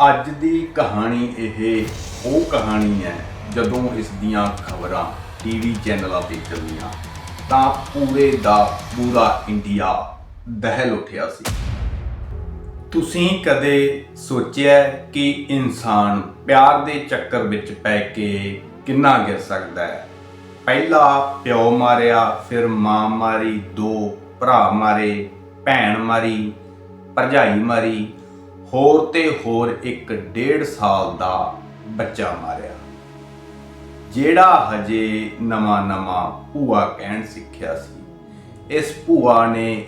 ਅੱਜ ਦੀ ਕਹਾਣੀ ਇਹ, ਉਹ ਕਹਾਣੀ ਹੈ ਜਦੋਂ ਇਸ ਦੀਆਂ ਖਬਰਾਂ ਟੀਵੀ ਚੈਨਲਾਂ ਤੇ ਚੱਲੀਆਂ, ਤਾਂ ਪੂਰੇ ਦਾ ਪੂਰਾ ਇੰਡੀਆ ਦਹਿਲ ਉੱਠਿਆ ਸੀ। ਤੁਸੀਂ ਕਦੇ ਸੋਚਿਆ ਕਿ ਇਨਸਾਨ ਪਿਆਰ ਦੇ ਚੱਕਰ ਵਿੱਚ ਪੈ ਕੇ ਕਿੰਨਾ ਗਿਰ ਸਕਦਾ ਹੈ? ਪਹਿਲਾ ਪਿਓ ਮਾਰਿਆ, ਫਿਰ ਮਾਂ ਮਾਰੀ, ਦੋ ਭਰਾ ਮਾਰੇ, ਭੈਣ ਮਾਰੀ, ਭਰਜਾਈ ਮਾਰੀ ਹੋਰ ਤੇ ਹੋਰ ਇੱਕ ਡੇਢ ਸਾਲ ਦਾ ਬੱਚਾ ਮਾਰਿਆ ਜਿਹੜਾ ਹਜੇ ਨਵਾਂ ਨਵਾਂ ਭੂਆ ਕਹਿਣ ਸਿੱਖਿਆ ਸੀ ਇਸ ਭੂਆ ਨੇ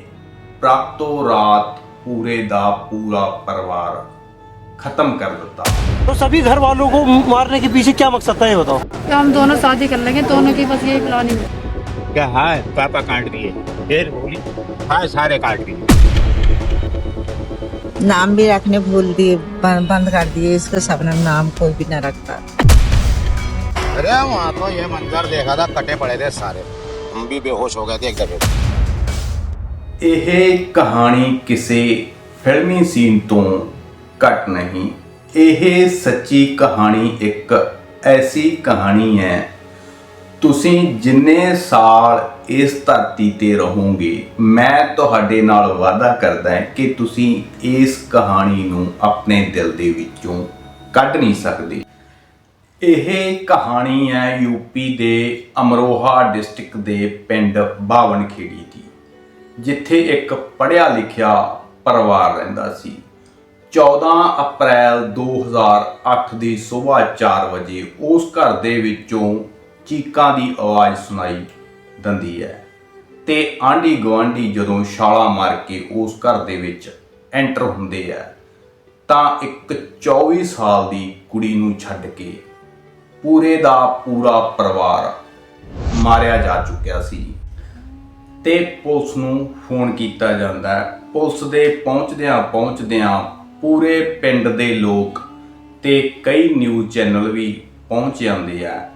ਰਾਤੋਂ ਰਾਤ ਪੂਰੇ ਦਾ ਪੂਰਾ ਪਰਿਵਾਰ ਖਤਮ ਕਰ ਦਿੱਤਾ तो सभी घर वालों को मारने के पीछे क्या मकसद था ये बताओ कि हम दोनों शादी कर लेंगे दोनों की बस यही प्लानिंग है क्या हाँ पापा काट दिए फिर बोली हाँ सारे काट दिए नाम भी रखने भूल दिए बं- बंद कर दिए इसका सबने नाम कोई भी न रखता अरे वहाँ तो ये मंजर देखा था कटे पड़े थे सारे हम भी बेहोश हो गए थे एक दफे ਇਹ ਕਹਾਣੀ ਕਿਸੇ ਫਿਲਮੀ ਸੀਨ ਤੋਂ ਘੱਟ ਨਹੀਂ ਇਹ ਸੱਚੀ ਕਹਾਣੀ ਇੱਕ ਐਸੀ ਕਹਾਣੀ ਹੈ ਤੁਸੀਂ ਜਿੰਨੇ ਸਾਲ ਇਸ ਧਰਤੀ ਤੇ ਰਹੋਗੇ। ਮੈਂ ਤੁਹਾਡੇ ਨਾਲ ਵਾਅਦਾ ਕਰਦਾ ਹਾਂ ਕਿ ਤੁਸੀਂ ਇਸ ਕਹਾਣੀ ਨੂੰ ਆਪਣੇ ਦਿਲ ਦੇ ਵਿੱਚੋਂ ਕੱਢ ਨਹੀਂ ਸਕਦੇ। ਇਹ ਕਹਾਣੀ ਹੈ ਯੂਪੀ ਦੇ ਅਮਰੋਹਾ ਡਿਸਟ੍ਰਿਕਟ ਦੇ ਪਿੰਡ ਬਾਵਨਖੇੜੀ ਦੀ, ਜਿੱਥੇ ਇੱਕ ਪੜ੍ਹਿਆ ਲਿਖਿਆ ਪਰਿਵਾਰ ਰਹਿੰਦਾ ਸੀ। 14 ਅਪ੍ਰੈਲ 2008 ਦੀ ਸਵੇਰ 4 ਵਜੇ ਉਸ ਘਰ ਦੇ ਵਿੱਚੋਂ ਚੀਕਾਂ ਦੀ ਆਵਾਜ਼ ਸੁਣਾਈ। ਦਿੰਦੀ ਹੈ। ਤੇ ਆਂਢੀ ਗੁਆਂਢੀ ਜਦੋਂ ਛਾਲਾਂ ਮਾਰ ਕੇ ਉਸ ਘਰ ਦੇ ਵਿੱਚ ਐਂਟਰ ਹੁੰਦੇ ਆ, ਤਾਂ ਇੱਕ 24 ਸਾਲ ਦੀ ਕੁੜੀ ਨੂੰ ਛੱਡ ਕੇ ਪੂਰੇ ਦਾ ਪੂਰਾ ਪਰਿਵਾਰ ਮਾਰਿਆ ਜਾ ਚੁੱਕਿਆ ਸੀ। ਤੇ ਪੁਲਿਸ ਨੂੰ ਫੋਨ ਕੀਤਾ ਜਾਂਦਾ ਹੈ। ਪੁਲਿਸ ਦੇ ਪਹੁੰਚਦਿਆਂ ਪਹੁੰਚਦਿਆਂ ਪੂਰੇ ਪਿੰਡ ਦੇ ਲੋਕ ਤੇ ਕਈ ਨਿਊਜ਼ ਚੈਨਲ ਵੀ ਪਹੁੰਚ ਜਾਂਦੇ ਆ।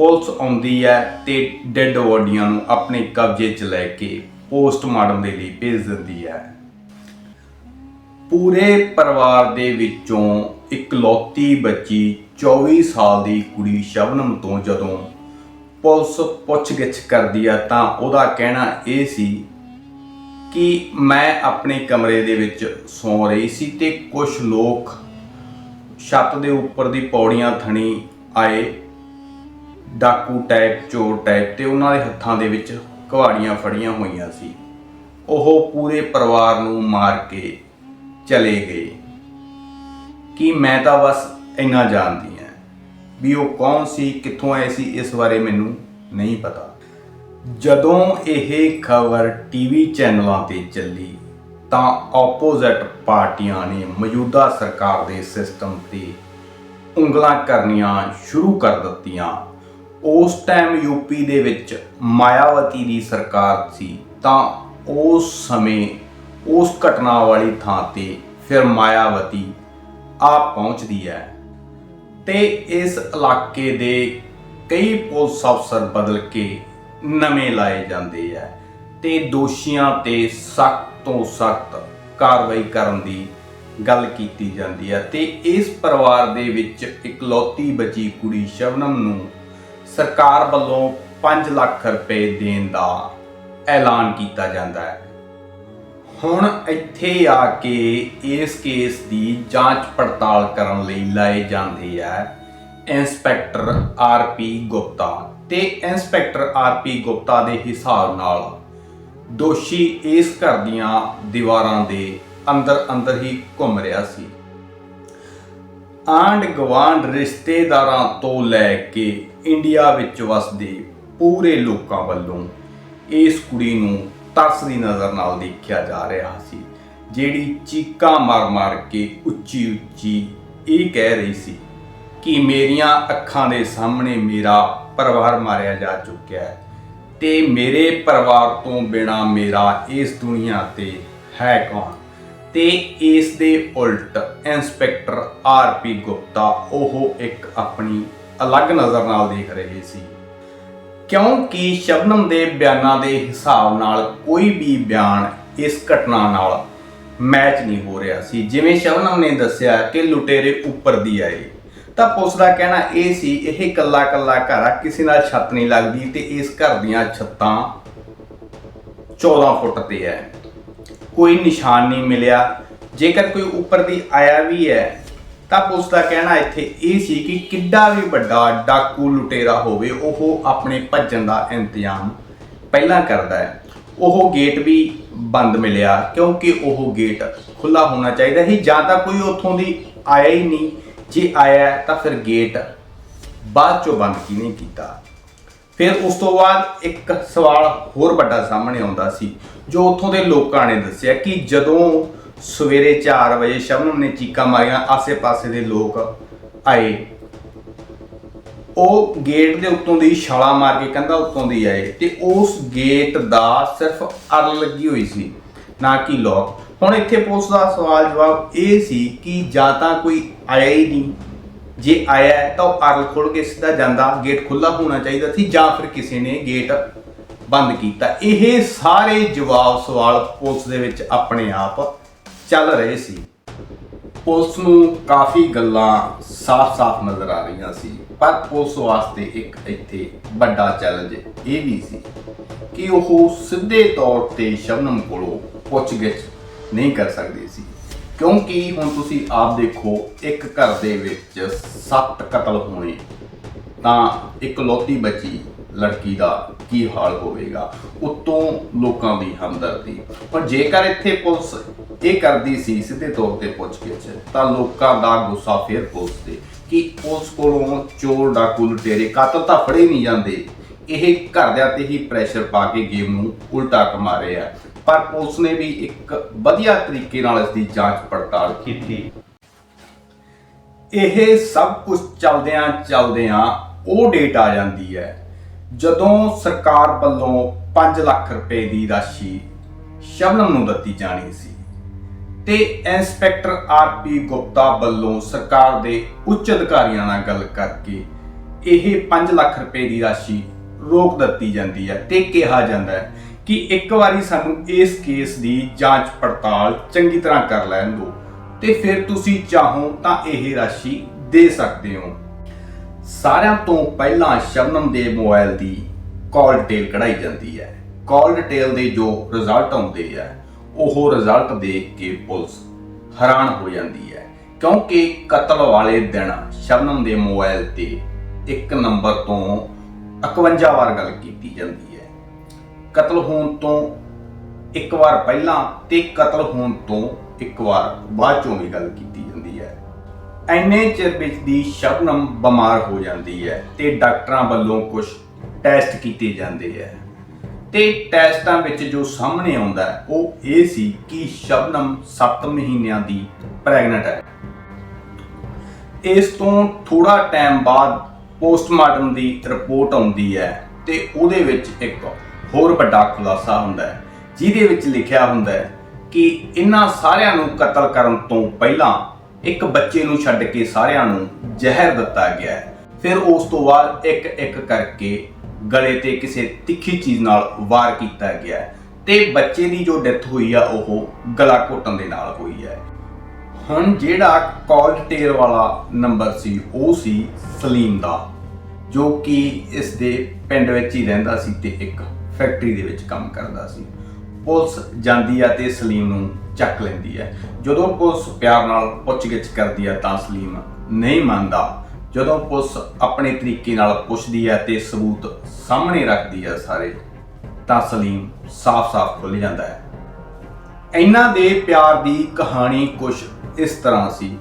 ਪੁਲਿਸ ਆਉਂਦੀ ਹੈ ਤੇ ਡੈੱਡ ਬੋਡੀਆਂ ਨੂੰ ਆਪਣੇ ਕਬਜ਼ੇ 'ਚ ਲੈ ਕੇ ਪੋਸਟਮਾਰਟਮ ਦੇ ਲਈ ਭੇਜ ਦਿੰਦੀ ਹੈ। ਪੂਰੇ ਪਰਿਵਾਰ ਦੇ ਵਿੱਚੋਂ ਇਕਲੌਤੀ ਬੱਚੀ 24 ਸਾਲ ਦੀ ਕੁੜੀ ਸ਼ਬਨਮ ਤੋਂ ਜਦੋਂ ਪੁਲਿਸ ਪੁੱਛਗਿੱਛ ਕਰਦੀ ਆ ਤਾਂ ਉਹਦਾ ਕਹਿਣਾ ਇਹ ਸੀ ਕਿ ਮੈਂ ਆਪਣੇ ਕਮਰੇ ਦੇ ਵਿੱਚ ਸੌਂ ਰਹੀ ਸੀ ਤੇ ਕੁਝ ਲੋਕ ਛੱਤ ਦੇ ਉੱਪਰ ਦੀ ਪੌੜੀਆਂ ਥਣੀ ਆਏ ਡਾਕੂ ਟਾਈਪ ਚੋਰ ਟਾਈਪ ਤੇ ਉਹਨਾਂ ਦੇ ਹੱਥਾਂ ਦੇ ਵਿੱਚ ਕੁਹਾੜੀਆਂ ਫੜੀਆਂ ਹੋਈਆਂ ਸੀ। ਉਹ ਪੂਰੇ ਪਰਿਵਾਰ ਨੂੰ ਮਾਰ ਕੇ ਚਲੇ ਗਏ। ਕਿ ਮੈਂ ਤਾਂ ਬਸ ਇੰਨਾ ਜਾਣਦੀ ਹਾਂ ਵੀ ਉਹ ਕੌਣ ਸੀ, ਕਿੱਥੋਂ ਆਏ ਸੀ, ਇਸ ਬਾਰੇ ਮੈਨੂੰ ਨਹੀਂ ਪਤਾ। ਜਦੋਂ ਇਹ ਖਬਰ ਟੀਵੀ ਚੈਨਲਾਂ ਤੇ ਚੱਲੀ, ਤਾਂ ਆਪੋਜ਼ਿਟ ਪਾਰਟੀਆਂ ਨੇ ਮੌਜੂਦਾ ਸਰਕਾਰ ਦੇ ਸਿਸਟਮ ਤੇ ਉਂਗਲਾਂ ਕਰਨੀਆਂ ਸ਼ੁਰੂ ਕਰ ਦਿੱਤੀਆਂ। ਉਸ ਟਾਈਮ ਯੂਪੀ ਦੇ ਵਿੱਚ ਮਾਇਆਵਤੀ ਦੀ ਸਰਕਾਰ ਸੀ, ਤਾਂ ਉਸ ਸਮੇਂ ਉਸ ਘਟਨਾ ਵਾਲੀ ਥਾਂ ਤੇ ਫਿਰ ਮਾਇਆਵਤੀ ਆ ਪਹੁੰਚਦੀ ਹੈ ਤੇ ਇਸ ਇਲਾਕੇ ਦੇ ਕਈ ਪੁਲਿਸ ਅਫਸਰ ਬਦਲ ਕੇ ਨਵੇਂ ਲਾਏ ਜਾਂਦੇ ਆ ਤੇ ਦੋਸ਼ੀਆਂ ਤੇ ਸਖਤ ਤੋਂ ਸਖਤ ਕਾਰਵਾਈ ਕਰਨ ਦੀ ਗੱਲ ਕੀਤੀ ਜਾਂਦੀ ਹੈ ਤੇ ਇਸ ਪਰਿਵਾਰ ਦੇ ਵਿੱਚ ਇਕਲੌਤੀ ਬਚੀ ਕੁੜੀ ਸ਼ਬਨਮ ਨੂੰ ਸਰਕਾਰ ਵੱਲੋਂ 5 ਲੱਖ ਰੁਪਏ ਦੇਣ ਦਾ ਐਲਾਨ ਕੀਤਾ ਜਾਂਦਾ ਹੈ। ਹੁਣ ਇੱਥੇ ਆ ਕੇ ਇਸ ਕੇਸ ਦੀ ਜਾਂਚ ਪੜਤਾਲ ਕਰਨ ਲਈ ਲਾਏ ਜਾਂਦੇ ਹੈ ਇੰਸਪੈਕਟਰ ਆਰਪੀ ਗੁਪਤਾ ਤੇ ਇੰਸਪੈਕਟਰ ਆਰਪੀ ਗੁਪਤਾ ਦੇ ਹਿਸਾਬ ਨਾਲ ਦੋਸ਼ੀ ਇਸ ਘਰ ਦੀਆਂ ਦੀਵਾਰਾਂ ਦੇ ਅੰਦਰ ਅੰਦਰ ਹੀ ਘੁੰਮ ਰਿਹਾ ਸੀ। ਆਂਡ ਗਵਾਂਡ ਰਿਸ਼ਤੇਦਾਰਾਂ ਤੋਂ ਲੈ ਕੇ ਇੰਡੀਆ ਵਿੱਚ ਵਸਦੇ ਪੂਰੇ ਲੋਕਾਂ ਵੱਲੋਂ ਇਸ ਕੁੜੀ ਨੂੰ ਤਰਸ ਦੀ ਨਜ਼ਰ ਨਾਲ ਦੇਖਿਆ ਜਾ ਰਿਹਾ ਸੀ, ਜਿਹੜੀ ਚੀਕਾਂ ਮਾਰ-ਮਾਰ ਕੇ ਉੱਚੀ-ਉੱਚੀ ਇਹ ਕਹਿ ਰਹੀ ਸੀ ਕਿ ਮੇਰੀਆਂ ਅੱਖਾਂ ਦੇ ਸਾਹਮਣੇ ਮੇਰਾ ਪਰਿਵਾਰ ਮਾਰਿਆ ਜਾ ਚੁੱਕਿਆ ਹੈ ਤੇ ਮੇਰੇ ਪਰਿਵਾਰ ਤੋਂ ਬਿਨਾ ਮੇਰਾ ਇਸ ਦੁਨੀਆ ਤੇ ਹੈ ਕੌਣ? ਤੇ ਇਸ ਦੇ ਉਲਟ ਇੰਸਪੈਕਟਰ ਆਰਪੀ ਗੁਪਤਾ, ਉਹ ਇੱਕ ਆਪਣੀ ਅਲੱਗ ਨਜ਼ਰ ਨਾਲ ਦੇਖ ਰਹੇ ਸੀ। ਕਿਉਂਕਿ ਸ਼ਬਨਮ ਦੇ ਬਿਆਨਾਂ ਦੇ ਹਿਸਾਬ ਨਾਲ ਕੋਈ ਵੀ ਬਿਆਨ ਇਸ ਘਟਨਾ ਨਾਲ ਮੈਚ ਨਹੀਂ ਹੋ ਰਿਹਾ ਸੀ। ਜਿਵੇਂ ਸ਼ਬਨਮ ਨੇ ਦੱਸਿਆ ਕਿ ਲੁਟੇਰੇ ਉੱਪਰ ਦੀ ਆਏ। ਤਾਂ ਪੁਲਿਸ ਦਾ ਕਹਿਣਾ ਇਹ ਸੀ, ਇਹ ਕੱਲਾ ਕੱਲਾ ਘਰ ਆ, ਕਿਸੇ ਨਾਲ ਛੱਤ ਨਹੀਂ ਲੱਗਦੀ ਤੇ ਇਸ ਘਰ ਦੀਆਂ ਛੱਤਾਂ 14 ਫੁੱਟ ਤੇ ਹੈ। ਕੋਈ ਨਿਸ਼ਾਨ ਨਹੀਂ ਮਿਲਿਆ। ਜੇਕਰ ਕੋਈ ਉੱਪਰ ਦੀ ਆਇਆ ਵੀ ਹੈ ਤਾਂ ਪੁਲਿਸ ਦਾ ਕਹਿਣਾ ਇੱਥੇ ਇਹ ਸੀ ਕਿ ਕਿੱਡਾ ਵੀ ਵੱਡਾ ਡਾਕੂ ਲੁਟੇਰਾ ਹੋਵੇ, ਉਹ ਆਪਣੇ ਭੱਜਣ ਦਾ ਇੰਤਜ਼ਾਮ ਪਹਿਲਾਂ ਕਰਦਾ ਹੈ। ਉਹ ਗੇਟ ਵੀ ਬੰਦ ਮਿਲਿਆ ਕਿਉਂਕਿ ਉਹ ਗੇਟ ਖੁੱਲਾ ਹੋਣਾ ਚਾਹੀਦਾ ਸੀ, ਜਾਂ ਤਾਂ ਕੋਈ ਉੱਥੋਂ ਦੀ ਆਇਆ ਹੀ ਨਹੀਂ। ਜੇ ਆਇਆ ਤਾਂ ਫਿਰ ਗੇਟ ਬਾਅਦ ਚੋਂ ਬੰਦ ਕਿਹਨੇ ਕੀਤਾ? ਫਿਰ ਉਸ ਤੋਂ ਬਾਅਦ ਇੱਕ ਸਵਾਲ ਹੋਰ ਵੱਡਾ ਸਾਹਮਣੇ ਆਉਂਦਾ ਸੀ, ਜੋ ਉੱਥੋਂ ਦੇ ਲੋਕਾਂ ਨੇ ਦੱਸਿਆ ਕਿ ਜਦੋਂ ਸਵੇਰੇ 4 ਵਜੇ ਸ਼ਬਨਮ ਨੇ ਚੀਕਾਂ ਮਾਰੀਆਂ, ਆਸੇ-ਪਾਸੇ ਦੇ ਲੋਕ ਆਏ। ਉਹ ਗੇਟ ਦੇ ਉੱਤੋਂ ਦੀ ਛਾਲਾ ਮਾਰ ਕੇ ਕੰਧਾ ਉੱਤੋਂ ਦੀ ਆਏ ਤੇ ਉਸ ਗੇਟ ਦਾ ਸਿਰਫ ਅਰਲ ਲੱਗੀ ਹੋਈ ਸੀ, ਨਾ ਕਿ ਲੋਕ। ਹੁਣ ਇੱਥੇ ਪੁਲਿਸ ਦਾ ਸਵਾਲ ਜਵਾਬ ਇਹ ਸੀ ਕਿ ਜਾਂ ਤਾਂ ਕੋਈ ਆਇਆ ਹੀ ਨਹੀਂ। ਜੇ ਆਇਆ ਤਾਂ ਉਹ ਅਰਲ ਖੋਲ ਕੇ ਸਿੱਧਾ ਜਾਂਦਾ, ਗੇਟ ਖੁੱਲਾ ਹੋਣਾ ਚਾਹੀਦਾ ਸੀ ਜਾਂ ਫਿਰ ਕਿਸੇ ਨੇ ਗੇਟ ਬੰਦ ਕੀਤਾ। ਇਹ ਸਾਰੇ ਜਵਾਬ ਸਵਾਲ ਪੁਲਿਸ ਦੇ ਵਿੱਚ ਆਪਣੇ ਆਪ ਚੱਲ ਰਹੇ ਸੀ। ਪੁਲਿਸ ਨੂੰ ਕਾਫੀ ਗੱਲਾਂ ਸਾਫ਼-ਸਾਫ਼ ਨਜ਼ਰ ਆ ਰਹੀਆਂ ਸੀ, ਪਰ ਪੁਲਿਸ ਵਾਸਤੇ ਇੱਕ ਇੱਥੇ ਵੱਡਾ ਚੈਲੰਜ ਇਹ ਵੀ ਸੀ ਕਿ ਉਹ ਸਿੱਧੇ ਤੌਰ ਤੇ ਸ਼ਬਨਮ ਕੋਲੋਂ ਪੁੱਛਗਿੱਛ ਨਹੀਂ ਕਰ ਸਕਦੀ ਸੀ। ਕਿਉਂਕਿ ਹੁਣ ਤੁਸੀਂ ਆਪ ਦੇਖੋ, ਇੱਕ ਘਰ ਦੇ ਵਿੱਚ ਸੱਤ ਕਤਲ ਹੋਣੇ, ਤਾਂ ਇੱਕ ਲੋਤੀ ਬੱਚੀ, ਲੜਕੀ ਦਾ ਕੀ ਹਾਲ ਹੋਵੇਗਾ? ਉਤੋਂ ਲੋਕਾਂ ਦੀ ਹਮਦਰਦੀ। ਪਰ ਜੇਕਰ ਇੱਥੇ ਪੁਲਿਸ ਇਹ ਕਰਦੀ ਸੀ, ਸਿੱਧੇ ਤੌਰ ਤੇ ਪੁੱਛ ਗਿੱਛ। ਤਾਂ ਲੋਕਾਂ ਦਾ ਗੁੱਸਾ ਫੇਰ ਪੁਲਿਸ ਤੇ ਕਿ ਪੁਲਿਸ ਕੋਲੋਂ ਚੋਰ ਡਾਕੂ ਲੁਟੇਰੇ ਕਾਤਲ ਤਾਂ ਫੜੇ ਨਹੀਂ ਜਾਂਦੇ। ਇਹ ਘਰਦਿਆਂ ਤੇ ਹੀ ਪ੍ਰੈਸ਼ਰ ਪਾ ਕੇ ਗੇਮ ਨੂੰ ਉਲਟਾ ਕਮਾ ਰਹੇ ਆ। ਪਰ ਪੁਲਿਸ ਨੇ ਵੀ ਇੱਕ ਵਧੀਆ ਤਰੀਕੇ ਨਾਲ ਇਸ ਦੀ ਜਾਂਚ ਪੜਤਾਲ ਕੀਤੀ। ਇਹ ਸਭ ਕੁਝ ਚਲਦਿਆਂ ਚਲਦਿਆਂ ਉਹ ਡੇਟ ਆ ਜਾਂਦੀ ਹੈ, ਜਦੋਂ ਸਰਕਾਰ ਵੱਲੋਂ 5 ਲੱਖ ਰੁਪਏ ਦੀ ਰਾਸ਼ੀ ਸ਼ਬਨਮ ਨੂੰ ਦਿੱਤੀ ਜਾਣੀ ਸੀ। ਤੇ ਇੰਸਪੈਕਟਰ ਆਰਪੀ ਗੁਪਤਾ ਵੱਲੋਂ ਸਰਕਾਰ ਦੇ ਉੱਚ ਅਧਿਕਾਰੀਆਂ ਨਾਲ ਗੱਲ ਕਰਕੇ ਇਹ 5 ਲੱਖ ਰੁਪਏ ਦੀ ਰਾਸ਼ੀ ਰੋਕ ਦਿੱਤੀ ਜਾਂਦੀ ਹੈ ਤੇ ਕਿਹਾ ਜਾਂਦਾ ਹੈ ਕਿ ਇੱਕ ਵਾਰੀ ਸਾਨੂੰ ਇਸ ਕੇਸ ਦੀ ਜਾਂਚ ਪੜਤਾਲ ਚੰਗੀ ਤਰ੍ਹਾਂ ਕਰ ਲੈਣ ਦਿਓ ਤੇ ਫਿਰ ਤੁਸੀਂ ਚਾਹੋ ਤਾਂ ਇਹ ਰਾਸ਼ੀ ਦੇ ਸਕਦੇ ਹੋ। ਸਾਰਿਆਂ ਤੋਂ ਪਹਿਲਾਂ ਸ਼ਬਨਮ ਦੇ ਮੋਬਾਈਲ ਦੀ ਕਾਲ ਡਿਟੇਲ ਕਢਾਈ ਜਾਂਦੀ ਹੈ। ਕਾਲ ਡਿਟੇਲ ਦੇ ਜੋ ਰਿਜ਼ਲਟ ਆਉਂਦੇ ਆ ਉਹ ਰਿਜ਼ਲਟ ਦੇਖ ਕੇ ਪੁਲਿਸ ਹੈਰਾਨ ਹੋ ਜਾਂਦੀ ਹੈ। ਕਿਉਂਕਿ ਕਤਲ ਵਾਲੇ ਦਿਨ ਸ਼ਬਨਮ ਦੇ ਮੋਬਾਈਲ ਤੇ ਇੱਕ ਨੰਬਰ ਤੋਂ 51 ਵਾਰ ਗੱਲ ਕੀਤੀ ਜਾਂਦੀ ਹੈ। ਕਤਲ ਹੋਣ ਤੋਂ ਇੱਕ ਵਾਰ ਪਹਿਲਾਂ ਤੇ ਕਤਲ ਹੋਣ ਤੋਂ ਇੱਕ ਵਾਰ ਬਾਅਦ ਚੋਂ ਵੀ ਗੱਲ ਕੀਤੀ ਜਾਂਦੀ ਹੈ। ਐਨੇ ਚਿਰ ਵਿੱਚ ਦੀ ਸ਼ਬਨਮ ਬਿਮਾਰ ਹੋ ਜਾਂਦੀ ਹੈ ਤੇ ਡਾਕਟਰਾਂ ਵੱਲੋਂ ਕੁਝ ਟੈਸਟ ਕੀਤੇ ਜਾਂਦੇ ਹੈ। ਤੇ ਟੈਸਟਾਂ ਵਿੱਚ ਜੋ ਸਾਹਮਣੇ ਆਉਂਦਾ ਉਹ ਇਹ ਸੀ ਕਿ ਸ਼ਬਨਮ 7 ਮਹੀਨਿਆਂ ਦੀ ਪ੍ਰੈਗਨੈਂਟ ਹੈ। ਇਸ ਤੋਂ ਥੋੜਾ ਟਾਈਮ ਬਾਅਦ ਪੋਸਟਮਾਰਟਮ ਦੀ ਰਿਪੋਰਟ ਆਉਂਦੀ ਹੈ ਤੇ ਉਹਦੇ ਵਿੱਚ ਇੱਕ ਹੋਰ ਵੱਡਾ ਖੁਲਾਸਾ ਹੁੰਦਾ ਹੈ, ਜਿਹਦੇ ਵਿੱਚ ਲਿਖਿਆ ਹੁੰਦਾ ਹੈ ਕਿ ਇਹਨਾਂ ਸਾਰਿਆਂ ਨੂੰ ਕਤਲ ਕਰਨ ਤੋਂ ਪਹਿਲਾਂ ਇੱਕ ਬੱਚੇ ਨੂੰ ਛੱਡ ਕੇ ਸਾਰਿਆਂ ਨੂੰ ਜ਼ਹਿਰ ਦਿੱਤਾ ਗਿਆ ਹੈ। ਫਿਰ ਉਸ ਤੋਂ ਬਾਅਦ ਇੱਕ ਇੱਕ ਕਰਕੇ ਗਲੇ ਤੇ ਕਿਸੇ ਤਿੱਖੀ ਚੀਜ਼ ਨਾਲ ਵਾਰ ਕੀਤਾ ਗਿਆ ਹੈ। ਤੇ ਬੱਚੇ ਦੀ ਜੋ ਡੈਥ ਹੋਈ ਆ, ਉਹ ਗਲਾ ਘੋਟਣ ਦੇ ਨਾਲ ਹੋਈ ਹੈ। ਹੁਣ ਜਿਹੜਾ ਕਾਲ ਡਿਟੇਲ ਵਾਲਾ ਨੰਬਰ ਸੀ, ਉਹ ਸੀ ਸਲੀਮ ਦਾ, ਜੋ ਕਿ ਇਸ ਦੇ ਪਿੰਡ ਵਿੱਚ ਹੀ ਰਹਿੰਦਾ ਸੀ ਤੇ ਇੱਕ ਫੈਕਟਰੀ ਦੇ ਵਿੱਚ ਕੰਮ ਕਰਦਾ ਸੀ। ਪੁਲਿਸ ਜਾਂਦੀ ਆ ਤੇ ਸਲੀਮ ਨੂੰ ਚੱਕ ਲੈਂਦੀ ਹੈ। ਜਦੋਂ ਪੁਲਿਸ ਪਿਆਰ ਨਾਲ ਪੁੱਛਗਿੱਛ ਕਰਦੀ ਆ ਤਾਂ ਸਲੀਮ ਨਹੀਂ ਮੰਨਦਾ। ਜਦੋਂ ਪੁਲਿਸ ਆਪਣੇ ਤਰੀਕੇ ਨਾਲ ਪੁੱਛਦੀ ਹੈ ਤੇ ਸਬੂਤ ਸਾਹਮਣੇ ਰੱਖਦੀ ਹੈ ਸਾਰੇ, ਤਾਂ ਸਲੀਮ ਸਾਫ਼-ਸਾਫ਼ ਖੁੱਲ ਜਾਂਦਾ ਹੈ। ਇਹਨਾਂ ਦੇ ਪਿਆਰ ਦੀ ਕਹਾਣੀ ਕੁਝ ਇਸ ਤਰ੍ਹਾਂ ਸੀ।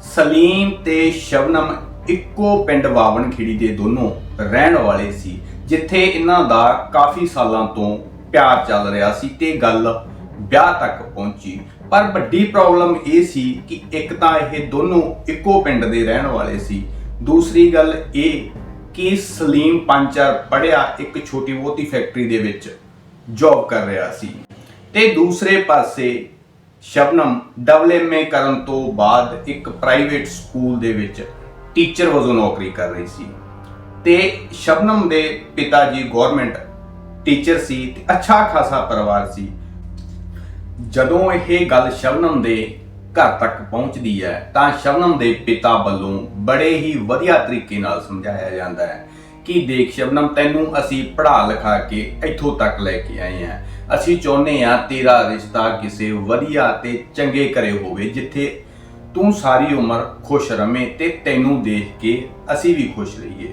ਸਲੀਮ ਤੇ ਸ਼ਬਨਮ ਇੱਕੋ ਪਿੰਡ ਵਾਵਨਖੇੜੀ ਦੇ ਦੋਨੋਂ ਰਹਿਣ ਵਾਲੇ ਸੀ, ਜਿੱਥੇ ਇਹਨਾਂ ਦਾ ਕਾਫੀ ਸਾਲਾਂ ਤੋਂ ਪਿਆਰ ਚੱਲ ਰਿਹਾ ਸੀ ਤੇ ਗੱਲ ਵਿਆਹ ਤੱਕ ਪਹੁੰਚੀ। ਪਰ ਵੱਡੀ ਪ੍ਰੋਬਲਮ ਇਹ ਸੀ ਕਿ ਇੱਕ ਤਾਂ ਇਹ ਦੋਨੋਂ ਇੱਕੋ ਪਿੰਡ ਦੇ ਰਹਿਣ ਵਾਲੇ ਸੀ। ਦੂਸਰੀ ਗੱਲ ਇਹ ਕਿ ਸਲੀਮ ਪੰਚਰ ਪੜਿਆ ਇੱਕ ਛੋਟੀ ਬਹੁਤੀ ਫੈਕਟਰੀ ਦੇ ਵਿੱਚ ਜੌਬ ਕਰ ਰਿਹਾ ਸੀ। ਤੇ ਦੂਸਰੇ ਪਾਸੇ ਸ਼ਬਨਮ ਡਬਲਐਮਏ ਕਰਨ ਤੋਂ ਬਾਅਦ ਇੱਕ ਪ੍ਰਾਈਵੇਟ ਸਕੂਲ ਦੇ ਵਿੱਚ ਟੀਚਰ ਵਜੋਂ ਨੌਕਰੀ ਕਰ ਰਹੀ ਸੀ। ਤੇ ਸ਼ਬਨਮ ਦੇ ਪਿਤਾ ਜੀ ਗਵਰਨਮੈਂਟ ਟੀਚਰ ਸੀ ਤੇ ਅੱਛਾ ਖਾਸਾ ਪਰਿਵਾਰ ਸੀ। ਜਦੋਂ ਇਹ ਗੱਲ ਸ਼ਬਨਮ ਦੇ ਘਰ ਤੱਕ ਪਹੁੰਚਦੀ ਹੈ, ਤਾਂ ਸ਼ਬਨਮ ਦੇ ਪਿਤਾ ਵੱਲੋਂ ਬੜੇ ਹੀ ਵਧੀਆ ਤਰੀਕੇ ਨਾਲ ਸਮਝਾਇਆ ਜਾਂਦਾ ਹੈ ਕਿ ਦੇਖ ਸ਼ਬਨਮ, ਤੈਨੂੰ ਅਸੀਂ ਪੜ੍ਹਾ ਲਿਖਾ ਕੇ ਇੱਥੋਂ ਤੱਕ ਲੈ ਕੇ ਆਏ ਹਾਂ। ਅਸੀਂ ਚਾਹੁੰਦੇ ਹਾਂ ਤੇਰਾ ਰਿਸ਼ਤਾ ਕਿਸੇ ਵਧੀਆ ਤੇ ਚੰਗੇ ਘਰੇ ਹੋਵੇ, ਜਿੱਥੇ ਤੂੰ ਸਾਰੀ ਉਮਰ ਖੁਸ਼ ਰਵੇਂ ਤੇ ਤੈਨੂੰ ਦੇਖ ਕੇ ਅਸੀਂ ਵੀ ਖੁਸ਼ ਰਹੀਏ।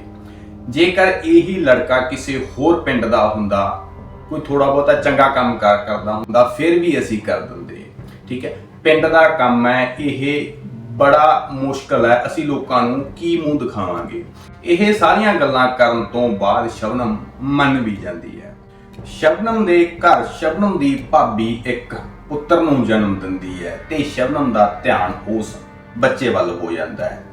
ਜੇਕਰ ਇਹੀ ਲੜਕਾ ਕਿਸੇ ਹੋਰ ਪਿੰਡ ਦਾ ਹੁੰਦਾ, ਕੋਈ ਥੋੜਾ ਬਹੁਤਾ ਚੰਗਾ ਕੰਮ ਕਾਰ ਕਰਦਾ ਹੁੰਦਾ, ਫਿਰ ਵੀ ਅਸੀਂ ਕਰ ਦਿੰਦੇ। ਠੀਕ ਹੈ? ਪਿੰਡ ਦਾ ਕੰਮ ਹੈ, ਇਹ ਬੜਾ ਮੁਸ਼ਕਲ ਹੈ। ਅਸੀਂ ਲੋਕਾਂ ਨੂੰ ਕੀ ਮੂੰਹ ਦਿਖਾਵਾਂਗੇ? ਇਹ ਸਾਰੀਆਂ ਗੱਲਾਂ ਕਰਨ ਤੋਂ ਬਾਅਦ ਸ਼ਬਨਮ ਮੰਨ ਵੀ ਜਾਂਦੀ ਹੈ। ਸ਼ਬਨਮ ਦੇ ਘਰ ਸ਼ਬਨਮ ਦੀ ਭਾਬੀ ਇੱਕ ਪੁੱਤਰ ਨੂੰ ਜਨਮ ਦਿੰਦੀ ਹੈ ਤੇ ਸ਼ਬਨਮ ਦਾ ਧਿਆਨ ਉਸ ਬੱਚੇ ਵੱਲ ਹੋ ਜਾਂਦਾ ਹੈ।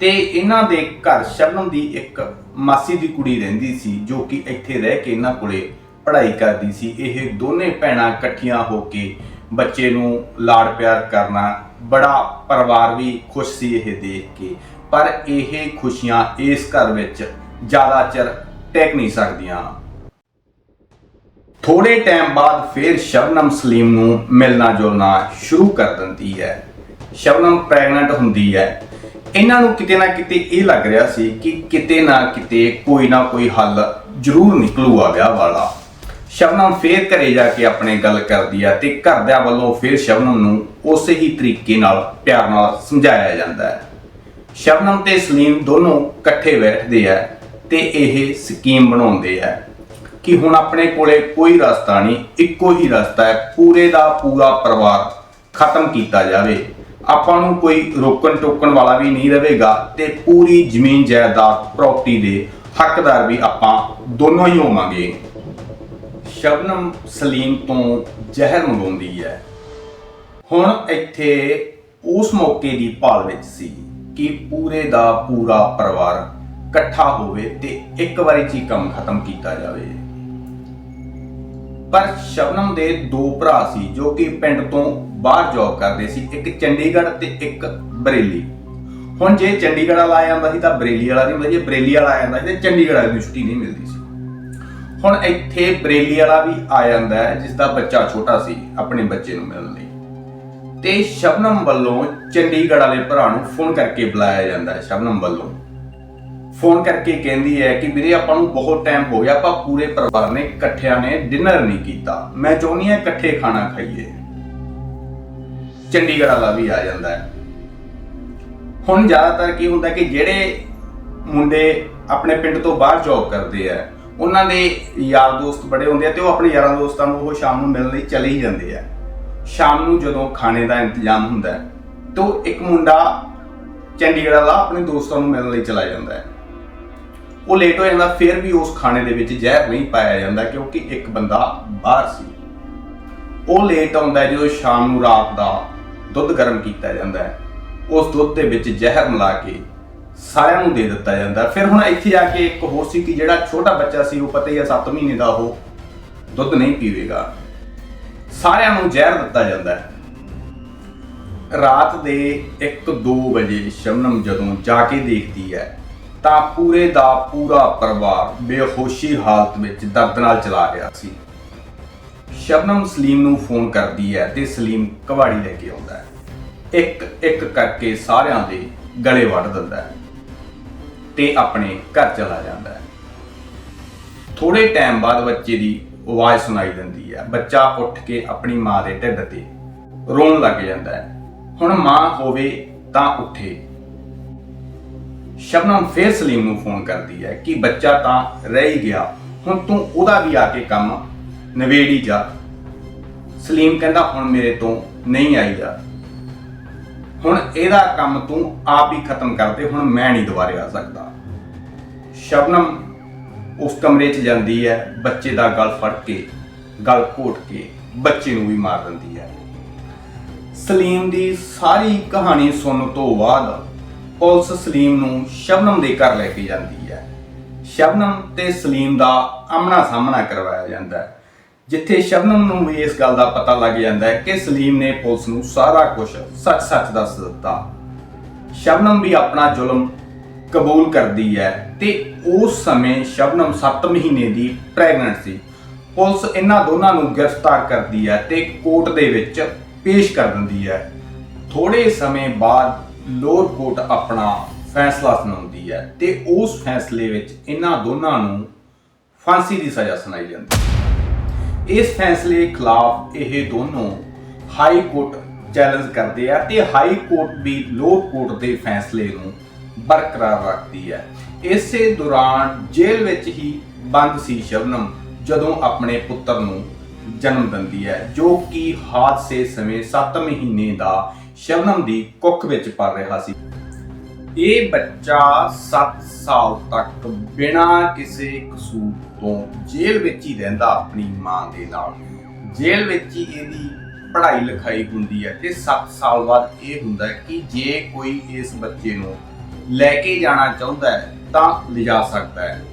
ਤੇ ਇਹਨਾਂ ਦੇ ਘਰ ਸ਼ਬਨਮ ਦੀ ਇੱਕ ਮਾਸੀ ਦੀ ਕੁੜੀ ਰਹਿੰਦੀ ਸੀ, ਜੋ ਕਿ ਇੱਥੇ ਰਹਿ ਕੇ ਇਹਨਾਂ ਕੋਲੇ ਪੜ੍ਹਾਈ ਕਰਦੀ ਸੀ। ਇਹ ਦੋਨੇ ਭੈਣਾਂ ਇਕੱਠੀਆਂ ਹੋ ਕੇ ਬੱਚੇ ਨੂੰ ਲਾੜ ਪਿਆਰ ਕਰਨਾ ਬੜਾ ਪਰਿਵਾਰ ਵੀ ਖੁਸ਼ ਸੀ ਇਹ ਦੇਖ ਕੇ। ਪਰ ਇਹ ਖੁਸ਼ੀਆਂ ਇਸ ਘਰ ਵਿੱਚ ਜ਼ਿਆਦਾ ਚਿਰ ਟਿਕ ਨਹੀਂ ਸਕਦੀਆਂ। ਥੋੜੇ ਟਾਈਮ ਬਾਅਦ ਫਿਰ ਸ਼ਬਨਮ ਸਲੀਮ ਨੂੰ ਮਿਲਣਾ ਜੁਲਣਾ ਸ਼ੁਰੂ ਕਰ ਦਿੰਦੀ ਹੈ। ਸ਼ਬਨਮ ਪ੍ਰੈਗਨੈਂਟ ਹੁੰਦੀ ਹੈ। ਇਹਨਾਂ ਨੂੰ ਕਿਤੇ ਨਾ ਕਿਤੇ ਇਹ ਲੱਗ ਰਿਹਾ ਸੀ ਕਿ ਕਿਤੇ ਨਾ ਕਿਤੇ ਕੋਈ ਨਾ ਕੋਈ ਹੱਲ ਜ਼ਰੂਰ ਨਿਕਲੂਗਾ ਵਿਆਹ ਵਾਲਾ। ਸ਼ਬਨਮ ਫੇਰ ਘਰੇ ਜਾ ਕੇ ਆਪਣੇ ਗੱਲ ਕਰਦੀ ਹੈ ਤੇ ਘਰਦਿਆਂ ਵੱਲੋਂ ਫੇਰ ਸ਼ਬਨਮ ਨੂੰ ਉਸੇ ਹੀ ਤਰੀਕੇ ਨਾਲ ਪਿਆਰ ਨਾਲ ਸਮਝਾਇਆ ਜਾਂਦਾ ਹੈ। ਸ਼ਬਨਮ ਤੇ ਸਲੀਮ ਦੋਨੋਂ ਇਕੱਠੇ ਬੈਠਦੇ ਆ ਤੇ ਇਹ ਸਕੀਮ ਬਣਾਉਂਦੇ ਆ ਕਿ ਹੁਣ ਆਪਣੇ ਕੋਲੇ ਕੋਈ ਰਸਤਾ ਨਹੀਂ, ਇੱਕੋ ਹੀ ਰਸਤਾ ਹੈ, ਪੂਰੇ ਦਾ ਪੂਰਾ ਪਰਿਵਾਰ ਖਤਮ ਕੀਤਾ ਜਾਵੇ। ਆਪਾਂ ਨੂੰ ਕੋਈ ਰੋਕਣ ਟੋਕਣ ਵਾਲਾ ਵੀ ਨਹੀਂ ਰਹੇਗਾ ਤੇ ਪੂਰੀ ਜ਼ਮੀਨ ਜਾਇਦਾਦ ਪ੍ਰਾਪਰਟੀ ਦੇ ਹੱਕਦਾਰ ਵੀ ਆਪਾਂ ਦੋਨੋਂ ਹੀ ਹੋਵਾਂਗੇ। ਸ਼ਬਨਮ ਸਲੀਮ ਤੋਂ ਜ਼ਹਿਰ ਮੰਗਾਉਂਦੀ ਹੈ। ਹੁਣ ਇੱਥੇ ਉਸ ਮੌਕੇ ਦੀ ਭਾਲ ਵਿੱਚ ਸੀ ਕਿ ਪੂਰੇ ਦਾ ਪੂਰਾ ਪਰਿਵਾਰ ਇਕੱਠਾ ਹੋਵੇ ਤੇ ਇੱਕ ਵਾਰੀ 'ਚ ਕੰਮ ਖਤਮ ਕੀਤਾ ਜਾਵੇ। ਪਰ ਸ਼ਬਨਮ ਦੇ ਦੋ ਭਰਾ ਸੀ ਜੋ ਕਿ ਪਿੰਡ ਤੋਂ ਬਾਹਰ ਜੌਬ ਕਰਦੇ ਸੀ, ਇੱਕ ਚੰਡੀਗੜ੍ਹ ਤੇ ਇੱਕ ਬਰੇਲੀ। ਹੁਣ ਜੇ ਚੰਡੀਗੜ੍ਹ ਵਾਲਾ ਆ ਜਾਂਦਾ ਸੀ ਤਾਂ ਬਰੇਲੀ ਵਾਲਾ ਨਹੀਂ ਹੁੰਦਾ, ਜੇ ਬਰੇਲੀ ਵਾਲਾ ਆ ਜਾਂਦਾ ਸੀ ਤੇ ਚੰਡੀਗੜ੍ਹ ਵਾਲੇ ਨੂੰ ਛੁੱਟੀ ਨਹੀਂ ਮਿਲਦੀ ਸੀ। ਹੁਣ ਇੱਥੇ ਬਰੇਲੀ ਵਾਲਾ ਵੀ ਆ ਜਾਂਦਾ ਹੈ ਜਿਸ ਦਾ ਬੱਚਾ ਛੋਟਾ ਸੀ, ਆਪਣੇ ਬੱਚੇ ਨੂੰ ਮਿਲਣ ਲਈ। ਤੇ ਸ਼ਬਨਮ ਵੱਲੋਂ ਚੰਡੀਗੜ੍ਹ ਵਾਲੇ ਭਰਾ ਨੂੰ ਫੋਨ ਕਰਕੇ ਬੁਲਾਇਆ ਜਾਂਦਾ ਹੈ, ਸ਼ਬਨਮ ਵੱਲੋਂ। ਫੋਨ ਕਰਕੇ ਕਹਿੰਦੀ ਹੈ ਕਿ ਵੀਰੇ, ਆਪਾਂ ਨੂੰ ਬਹੁਤ ਟਾਈਮ ਹੋ ਗਿਆ, ਆਪਾਂ ਪੂਰੇ ਪਰਿਵਾਰ ਨੇ, ਇਕੱਠਿਆਂ ਨੇ ਡਿਨਰ ਨਹੀਂ ਕੀਤਾ। ਮੈਂ ਚਾਹੁੰਦੀ ਹਾਂ ਇਕੱਠੇ ਖਾਣਾ ਖਾਈਏ। ਚੰਡੀਗੜ੍ਹ ਵਾਲਾ ਵੀ ਆ ਜਾਂਦਾ ਹੈ। ਹੁਣ ਜ਼ਿਆਦਾਤਰ ਕੀ ਹੁੰਦਾ ਕਿ ਜਿਹੜੇ ਮੁੰਡੇ ਆਪਣੇ ਪਿੰਡ ਤੋਂ ਬਾਹਰ ਜੌਬ ਕਰਦੇ ਆ ਉਹਨਾਂ ਦੇ ਯਾਰ ਦੋਸਤ ਬੜੇ ਹੁੰਦੇ ਆ ਤੇ ਉਹ ਆਪਣੇ ਯਾਰਾਂ ਦੋਸਤਾਂ ਨੂੰ ਉਹ ਸ਼ਾਮ ਨੂੰ ਮਿਲਣ ਲਈ ਚਲੇ ਹੀ ਜਾਂਦੇ ਆ। ਸ਼ਾਮ ਨੂੰ ਜਦੋਂ ਖਾਣੇ ਦਾ ਇੰਤਜ਼ਾਮ ਹੁੰਦਾ ਹੈ, ਤਾਂ ਇੱਕ ਮੁੰਡਾ ਚੰਡੀਗੜ੍ਹ ਵਾਲਾ ਆਪਣੇ ਦੋਸਤਾਂ ਨੂੰ ਮਿਲਣ ਲਈ ਚਲਾ ਜਾਂਦਾ ਹੈ। ਉਹ ਲੇਟ ਹੋ ਜਾਂਦਾ, ਫਿਰ ਵੀ ਉਸ ਖਾਣੇ ਦੇ ਵਿੱਚ ਜ਼ਹਿਰ ਨਹੀਂ ਪਾਇਆ ਜਾਂਦਾ ਕਿਉਂਕਿ ਇੱਕ ਬੰਦਾ ਬਾਹਰ ਸੀ। ਉਹ ਲੇਟ ਆਉਂਦਾ ਜਦੋਂ ਸ਼ਾਮ ਨੂੰ ਰਾਤ ਦਾ ਦੁੱਧ ਗਰਮ ਕੀਤਾ ਜਾਂਦਾ ਹੈ, ਉਸ ਦੁੱਧ ਦੇ ਵਿੱਚ ਜ਼ਹਿਰ ਮਿਲਾ ਕੇ ਸਾਰਿਆਂ ਨੂੰ ਦੇ ਦਿੱਤਾ ਜਾਂਦਾ। ਫਿਰ ਹੁਣ ਇੱਥੇ ਆ ਕੇ ਇੱਕ ਹੋਰ ਸੀ ਕਿ ਜਿਹੜਾ ਛੋਟਾ ਬੱਚਾ ਸੀ, ਉਹ ਪਤਾ ਹੀ ਆ 7 ਮਹੀਨੇ ਦਾ ਉਹ ਦੁੱਧ ਨਹੀਂ ਪੀਵੇਗਾ। ਸਾਰਿਆਂ ਨੂੰ ਜ਼ਹਿਰ ਦਿੱਤਾ ਜਾਂਦਾ ਹੈ। ਰਾਤ ਦੇ 1-2 ਵਜੇ ਸ਼ਬਨਮ ਜਦੋਂ ਜਾ ਕੇ ਦੇਖਦੀ ਹੈ, ਤਾਂ ਪੂਰੇ ਦਾ ਪੂਰਾ ਪਰਿਵਾਰ ਬੇਹੋਸ਼ੀ ਹਾਲਤ ਵਿੱਚ ਦਰਦ ਨਾਲ ਚਲਾ ਰਿਹਾ ਸੀ। ਸ਼ਬਨਮ ਸਲੀਮ ਨੂੰ ਫੋਨ ਕਰਦੀ ਹੈ ਤੇ ਸਲੀਮ ਕਵਾੜੀ ਲੈ ਕੇ ਆਉਂਦਾ ਹੈ। ਇੱਕ ਇੱਕ ਕਰਕੇ ਸਾਰਿਆਂ ਦੇ ਗਲੇ ਵੱਢ ਦਿੰਦਾ ਹੈ। ਤੇ ਆਪਣੇ ਘਰ ਚਲਾ ਜਾਂਦਾ ਹੈ। ਥੋੜੇ ਟਾਈਮ ਬਾਅਦ ਬੱਚੇ ਦੀ ਆਵਾਜ਼ ਸੁਣਾਈ ਦਿੰਦੀ ਹੈ। ਬੱਚਾ ਉੱਠ ਕੇ ਆਪਣੀ ਮਾਂ ਦੇ ਢਿੱਡ ਤੇ ਰੋਣ ਲੱਗ ਜਾਂਦਾ ਹੈ। ਹੁਣ ਮਾਂ ਹੋਵੇ ਤਾਂ ਉੱਠੇ। ਸ਼ਬਨਮ ਫੇਰ ਸਲੀਮ ਨੂੰ ਫੋਨ ਕਰਦੀ ਹੈ ਕਿ ਬੱਚਾ ਤਾਂ ਰਹਿ ਹੀ ਗਿਆ। ਹੁਣ ਤੂੰ ਉਹਦਾ ਵੀ ਆ ਕੇ ਕੰਮ ਨਵੇੜੀ ਜਾ। ਸਲੀਮ ਕਹਿੰਦਾ, ਹੁਣ ਮੇਰੇ ਤੋਂ ਨਹੀਂ ਆਈ ਜਾ। ਹੁਣ ਇਹਦਾ ਕੰਮ ਤੂੰ ਆਪ ਹੀ ਖਤਮ ਕਰ ਦੇ। ਹੁਣ ਮੈਂ ਨਹੀਂ ਦੁਬਾਰੇ ਆ ਸਕਦਾ। ਸ਼ਬਨਮ ਉਸ ਕਮਰੇ 'ਚ ਜਾਂਦੀ ਹੈ, ਬੱਚੇ ਦਾ ਗਲ ਫੜ ਕੇ, ਗਲ ਘੋਟ ਕੇ ਬੱਚੇ ਨੂੰ ਵੀ ਮਾਰ ਦਿੰਦੀ ਹੈ। ਸਲੀਮ ਦੀ ਸਾਰੀ ਕਹਾਣੀ ਸੁਣਨ ਤੋਂ ਬਾਅਦ ਪੁਲਿਸ ਸਲੀਮ ਨੂੰ ਸ਼ਬਨਮ ਦੇ ਘਰ ਲੈ ਕੇ ਜਾਂਦੀ ਹੈ। ਸ਼ਬਨਮ ਤੇ ਸਲੀਮ ਦਾ ਆਮਣਾ ਸਾਹਮਣਾ ਕਰਵਾਇਆ ਜਾਂਦਾ ਹੈ, ਜਿੱਥੇ ਸ਼ਬਨਮ ਨੂੰ ਵੀ ਇਸ ਗੱਲ ਦਾ ਪਤਾ ਲੱਗ ਜਾਂਦਾ ਹੈ ਕਿ ਸਲੀਮ ਨੇ ਪੁਲਿਸ ਨੂੰ ਸਾਰਾ ਕੁਝ ਸੱਚ-ਸੱਚ ਦੱਸ ਦਿੱਤਾ। ਸ਼ਬਨਮ ਵੀ ਆਪਣਾ ਜ਼ੁਲਮ ਕਬੂਲ ਕਰਦੀ ਹੈ ਤੇ ਉਸ ਸਮੇਂ ਸ਼ਬਨਮ 7 ਮਹੀਨੇ ਦੀ ਪ੍ਰੈਗਨੈਂਟ ਸੀ। ਪੁਲਿਸ ਇਹਨਾਂ ਦੋਨਾਂ ਨੂੰ ਗ੍ਰਿਫਤਾਰ ਕਰਦੀ ਹੈ ਤੇ ਕੋਰਟ ਦੇ ਵਿੱਚ ਪੇਸ਼ ਕਰ ਦਿੰਦੀ ਹੈ। ਥੋੜੇ ਸਮੇਂ ਬਾਅਦ ਲੋਅਰ ਕੋਰਟ ਆਪਣਾ ਫੈਸਲਾ ਸੁਣਾਉਂਦੀ ਹੈ ਤੇ ਉਸ ਫੈਸਲੇ ਵਿੱਚ ਇਹਨਾਂ ਦੋਨਾਂ ਨੂੰ ਫਾਂਸੀ ਦੀ ਸਜ਼ਾ ਸੁਣਾਈ ਜਾਂਦੀ ਹੈ। ਇਸ ਫੈਸਲੇ ਖਿਲਾਫ ਇਹ ਦੋਨੋਂ ਹਾਈ ਕੋਰਟ ਚੈਲੰਜ ਕਰਦੇ ਆ ਤੇ ਹਾਈ ਕੋਰਟ ਵੀ ਲੋਅਰ ਕੋਰਟ ਦੇ ਫੈਸਲੇ ਨੂੰ ਬਰਕਰਾਰ ਰੱਖਦੀ ਹੈ। ਇਸੇ ਦੌਰਾਨ ਜੇਲ੍ਹ ਵਿੱਚ ਹੀ ਬੰਦ ਸੀ ਸ਼ਬਨਮ, ਜਦੋਂ ਆਪਣੇ ਪੁੱਤਰ ਨੂੰ ਜਨਮ ਦਿੰਦੀ ਹੈ, ਜੋ ਕਿ ਹਾਦਸੇ ਸਮੇਂ 7 ਮਹੀਨੇ ਦਾ ਸ਼ਬਨਮ ਦੀ ਕੁੱਖ ਵਿੱਚ ਪਲ ਰਿਹਾ ਸੀ। ਇਹ ਬੱਚਾ 7 ਸਾਲ ਤੱਕ ਬਿਨਾਂ ਕਿਸੇ ਕਸੂਰ ਤੋਂ ਜੇਲ੍ਹ ਵਿੱਚ ਹੀ ਰਹਿੰਦਾ ਆਪਣੀ ਮਾਂ ਦੇ ਨਾਲ। ਜੇਲ੍ਹ ਵਿੱਚ ਹੀ ਇਹਦੀ ਪੜ੍ਹਾਈ ਲਿਖਾਈ ਹੁੰਦੀ ਹੈ ਤੇ 7 ਸਾਲ ਬਾਅਦ ਇਹ ਹੁੰਦਾ ਹੈ ਕਿ ਜੇ ਕੋਈ ਇਸ ਬੱਚੇ ਨੂੰ ਲੈ ਕੇ ਜਾਣਾ ਚਾਹੁੰਦਾ ਹੈ, ਤਾਂ ਲਿਜਾ ਸਕਦਾ ਹੈ।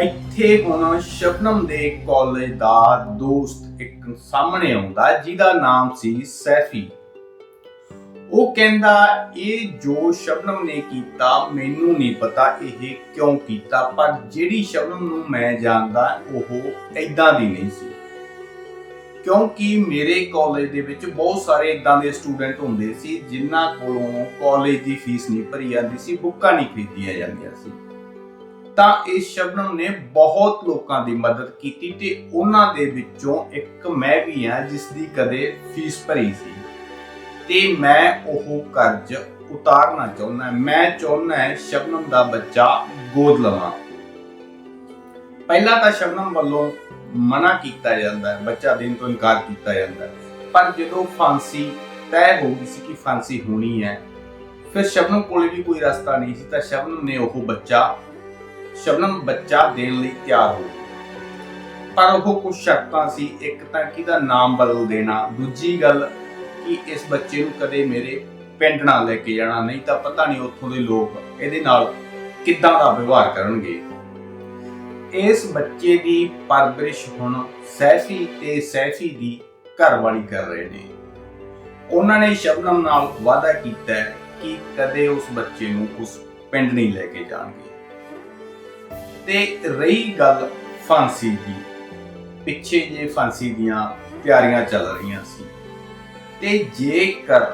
ਇੱਥੇ ਹੁਣ ਸ਼ਬਨਮ ਦੇ ਕਾਲਜ ਦਾ ਦੋਸਤ ਇੱਕ ਸਾਹਮਣੇ ਆਉਂਦਾ, ਜਿਹਦਾ ਨਾਮ ਸੀ ਸੈਫੀ। ਉਹ ਕਹਿੰਦਾ, ਇਹ ਜੋ ਸ਼ਬਨਮ ਨੇ ਕੀਤਾ, ਮੈਨੂੰ ਨਹੀਂ ਪਤਾ ਇਹ ਕਿਉਂ ਕੀਤਾ, ਪਰ ਜਿਹੜੀ ਸ਼ਬਨਮ ਨੂੰ ਮੈਂ ਜਾਣਦਾ, ਉਹ ਐਦਾਂ ਦੀ ਨਹੀਂ ਸੀ। ਕਿਉਂਕਿ ਮੇਰੇ ਕਾਲਜ ਦੇ ਵਿੱਚ ਬਹੁਤ ਸਾਰੇ ਇਦਾਂ ਦੇ ਸਟੂਡੈਂਟ ਹੁੰਦੇ ਸੀ, ਜਿਨ੍ਹਾਂ ਕੋਲੋਂ ਕਾਲਜ ਦੀ ਫੀਸ ਨਹੀਂ ਭਰੀ ਜਾਂਦੀ ਸੀ, ਬੁੱਕਾਂ ਨਹੀਂ ਖਰੀਦੀਆਂ ਜਾਂਦੀਆਂ ਸੀ। ਤਾਂ ਇਸ ਸ਼ਬਨਮ ਨੇ ਬਹੁਤ ਲੋਕਾਂ ਦੀ ਮਦਦ ਕੀਤੀ ਤੇ ਉਹਨਾਂ ਦੇ ਵਿੱਚੋਂ ਇੱਕ ਮੈਂ ਵੀ ਹਾਂ ਜਿਸ ਦੀ ਕਦੇ ਫੀਸ ਭਰੀ ਸੀ। ਤੇ ਮੈਂ ਉਹ ਕਰਜ਼ ਉਤਾਰਨਾ ਚਾਹੁੰਦਾ, ਮੈਂ ਚਾਹੁੰਦਾ ਹੈ ਸ਼ਬਨਮ ਦਾ ਬੱਚਾ ਗੋਦ ਲਵਾਂ। ਪਹਿਲਾਂ ਤਾਂ ਸ਼ਬਨਮ ਵੱਲੋਂ ਮਨਾ ਕੀਤਾ ਜਾਂਦਾ ਹੈ, ਬੱਚਾ ਦੇਣ ਤੋਂ ਇਨਕਾਰ ਕੀਤਾ ਜਾਂਦਾ ਹੈ। ਪਰ ਜਦੋਂ ਫਾਂਸੀ ਤੈਅ ਹੋ ਗਈ ਸੀ ਕਿ ਫਾਂਸੀ ਹੋਣੀ ਹੈ, ਫਿਰ ਸ਼ਬਨਮ ਕੋਲ ਵੀ ਕੋਈ ਰਸਤਾ ਨਹੀਂ ਸੀ, ਤਾਂ ਸ਼ਬਨਮ ਨੇ ਉਹ ਬੱਚਾ, ਸ਼ਬਨਮ ਬੱਚਾ ਦੇਣ ਲਈ ਤਿਆਰ ਹੋ ਪਰ ਉਹ ਕੁਝ ਸ਼ਰਤਾਂ ਸੀ, ਇੱਕ ਤਾਂ ਕਿਹਦਾ ਨਾਮ ਬਦਲ ਦੇਣਾ, ਦੂਜੀ ਗੱਲ ਕਿ ਇਸ ਬੱਚੇ ਨੂੰ ਕਦੇ ਮੇਰੇ ਪਿੰਡ ਨਾਲ ਲੈ ਕੇ ਜਾਣਾ, ਨਹੀਂ ਤਾਂ ਪਤਾ ਨਹੀਂ ਉੱਥੋਂ ਦੇ ਲੋਕ ਇਹਦੇ ਨਾਲ ਕਿੱਦਾਂ ਦਾ ਵਿਵਹਾਰ ਕਰਨਗੇ। ਇਸ ਬੱਚੇ ਦੀ ਪਰਵਰਿਸ਼ ਹੁਣ ਸੈਫੀ ਤੇ ਸੈਫੀ ਦੀ ਘਰਵਾਲੀ ਕਰ ਰਹੇ ਨੇ। ਉਹਨਾਂ ਨੇ ਸ਼ਬਨਮ ਨਾਲ ਵਾਅਦਾ ਕੀਤਾ ਕਿ ਕਦੇ ਉਸ ਬੱਚੇ ਨੂੰ ਉਸ ਪਿੰਡ ਨਹੀਂ ਲੈ ਕੇ ਜਾਣਗੇ। ਤੇ ਰਹੀ ਗੱਲ ਫਾਂਸੀ ਦੀ। ਪਿੱਛੇ ਜੇ ਫਾਂਸੀ ਦੀਆਂ ਤਿਆਰੀਆਂ ਚੱਲ ਰਹੀਆਂ ਸੀ। ਤੇ ਜੇਕਰ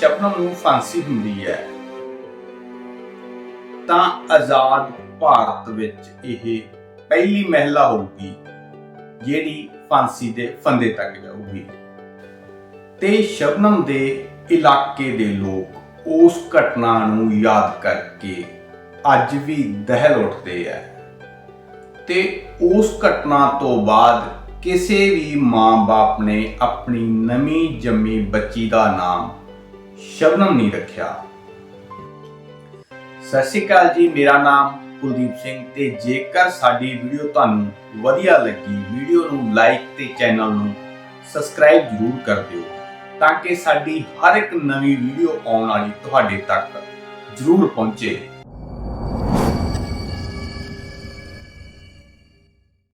ਸ਼ਬਨਮ ਨੂੰ ਫਾਂਸੀ ਹੁੰਦੀ ਹੈ, ਤਾਂ ਆਜ਼ਾਦ ਭਾਰਤ ਵਿੱਚ ਇਹ ਪਹਿਲੀ ਮਹਿਲਾ ਹੋਊਗੀ ਜਿਹੜੀ ਫਾਂਸੀ ਦੇ ਫੰਦੇ ਤੱਕ ਜਾਊਗੀ। ਤੇ ਸ਼ਬਨਮ ਦੇ ਇਲਾਕੇ ਦੇ ਲੋਕ ਉਸ ਘਟਨਾ ਨੂੰ ਯਾਦ ਕਰਕੇ ਅੱਜ ਵੀ ਦਹਿਲ ਉੱਠਦੇ ਆ। ਤੇ ਉਸ ਘਟਨਾ ਤੋਂ ਬਾਅਦ ਕਿਸੇ ਵੀ ਮਾਂ-ਬਾਪ ਨੇ ਆਪਣੀ ਨਵੀਂ ਜੰਮੀ ਬੱਚੀ ਦਾ ਨਾਮ ਸ਼ਬਨਮ ਨਹੀਂ ਰੱਖਿਆ। ਸਤਿ ਸ਼੍ਰੀ ਅਕਾਲ ਜੀ, ਮੇਰਾ ਨਾਮ ਕੁਲਦੀਪ ਸਿੰਘ ਤੇ ਜੇਕਰ ਸਾਡੀ ਵੀਡੀਓ ਤੁਹਾਨੂੰ ਵਧੀਆ ਲੱਗੀ, ਵੀਡੀਓ ਨੂੰ ਲਾਈਕ ਤੇ ਚੈਨਲ ਨੂੰ ਸਬਸਕ੍ਰਾਈਬ ਜ਼ਰੂਰ ਕਰ ਦਿਓ ਤਾਂ ਕਿ ਸਾਡੀ ਹਰ ਇੱਕ ਨਵੀਂ ਵੀਡੀਓ ਆਉਣ ਵਾਲੀ ਤੁਹਾਡੇ ਤੱਕ ਜ਼ਰੂਰ ਪਹੁੰਚੇ।